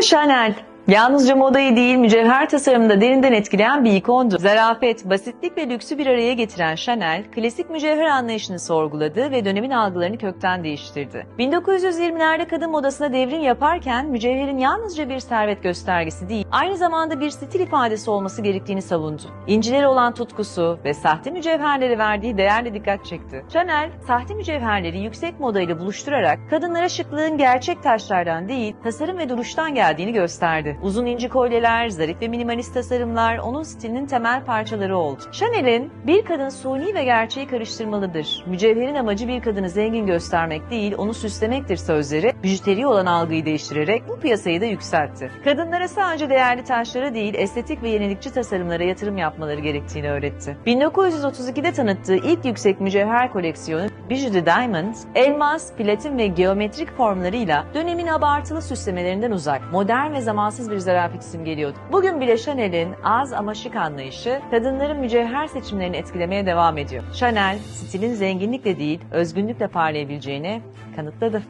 Coco Chanel. Yalnızca modayı değil mücevher tasarımında derinden etkileyen bir ikondu. Zarafet, basitlik ve lüksü bir araya getiren Chanel, klasik mücevher anlayışını sorguladı ve dönemin algılarını kökten değiştirdi. 1920'lerde kadın modasına devrim yaparken mücevherin yalnızca bir servet göstergesi değil, aynı zamanda bir stil ifadesi olması gerektiğini savundu. İncilere olan tutkusu ve sahte mücevherlere verdiği değerle dikkat çekti. Chanel, sahte mücevherleri yüksek modayla buluşturarak kadınlara şıklığın gerçek taşlardan değil, tasarım ve duruştan geldiğini gösterdi. Uzun inci kolyeler, zarif ve minimalist tasarımlar onun stilinin temel parçaları oldu. Chanel'in bir kadın suni ve gerçeği karıştırmalıdır. Mücevherin amacı bir kadını zengin göstermek değil, onu süslemektir sözleri, bijuteriye olan algıyı değiştirerek bu piyasayı da yükseltti. Kadınlara sadece değerli taşlara değil, estetik ve yenilikçi tasarımlara yatırım yapmaları gerektiğini öğretti. 1932'de tanıttığı ilk yüksek mücevher koleksiyonu Bijou Diamond, elmas, platin ve geometrik formlarıyla dönemin abartılı süslemelerinden uzak, modern ve zamansız bir zarafet simgeliyordu. Bugün bile Chanel'in az ama şık anlayışı kadınların mücevher seçimlerini etkilemeye devam ediyor. Chanel, stilin zenginlikle değil, özgünlükle parlayabileceğini kanıtladı.